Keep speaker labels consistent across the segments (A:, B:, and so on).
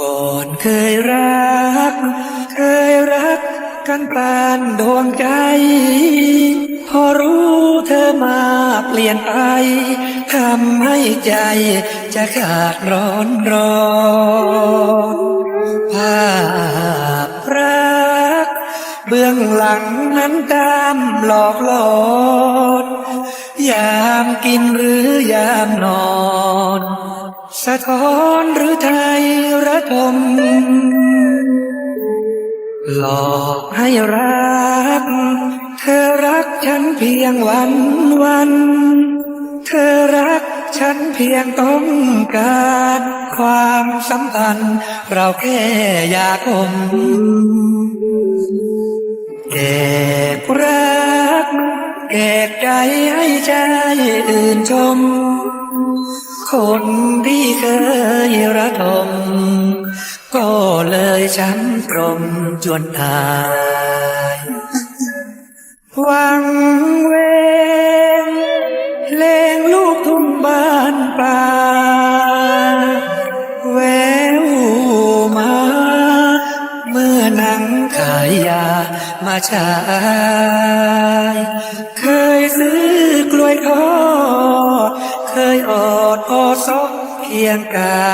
A: ก่อนเคยรัก เคยรักกันปานดวงใจ พอรู้เธอมาเปลี่ยนไปทำให้ใจจะขาดร้อนร้อนภาพรัก เบื้องหลังนั้นตามหลอกหลอนยามกินหรือยามนอน สะท้อนหรือ ม หลอกให้รัก เธอรักฉันเพียงวันวัน เธอรักฉันเพียงต้องการความสัมพันธ์ เราแค่อยากอมเก็บรักเก็บใจให้ใจอื่นชม คนที่เคยระทม ก็เลยช้ำตรมจนตายหวังเวงเลงลูกทุ่งบ้านป่าแววมา เมื่อนังขายยามาฉายเคยซื้อกล้วยทอดเคยออดออซอกเคียงกา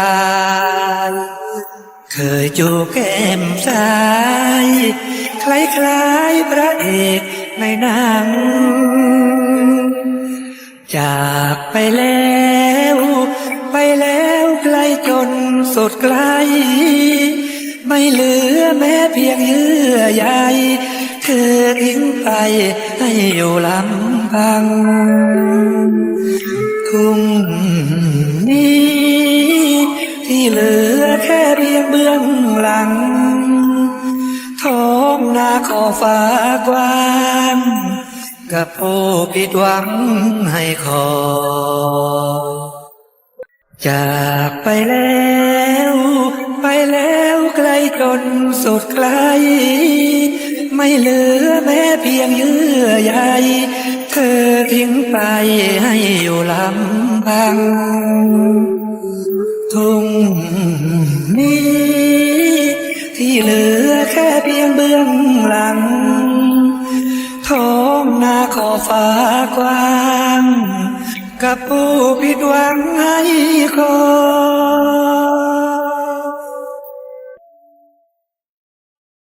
A: ย เคยจูบแก้มซ้ายคล้าย คล้ายๆพระเอกในหนัง จากไปแล้ว ไปแล้วไกลจนสุดไกล ไม่เหลือแม้เพียงเยื่อใยเธอทิ้งไปให้อยู่ลำพัง ทุ่งนี้ที่เหลือ เบื้องหลัง ท้องนาขอฟ้ากว้างกับผู้ผิดหวังให้คอจากไปแล้ว ไปแล้วไกลจนสุดไกล ไม่เหลือแม้เพียงเยื่อใยเธอทิ้งไปให้อยู่ลำพัง เหลือแค่เพียงเบื้องหลัง ท้องนาขอฟ้ากว้าง กับผู้ผิดหวังให้คอย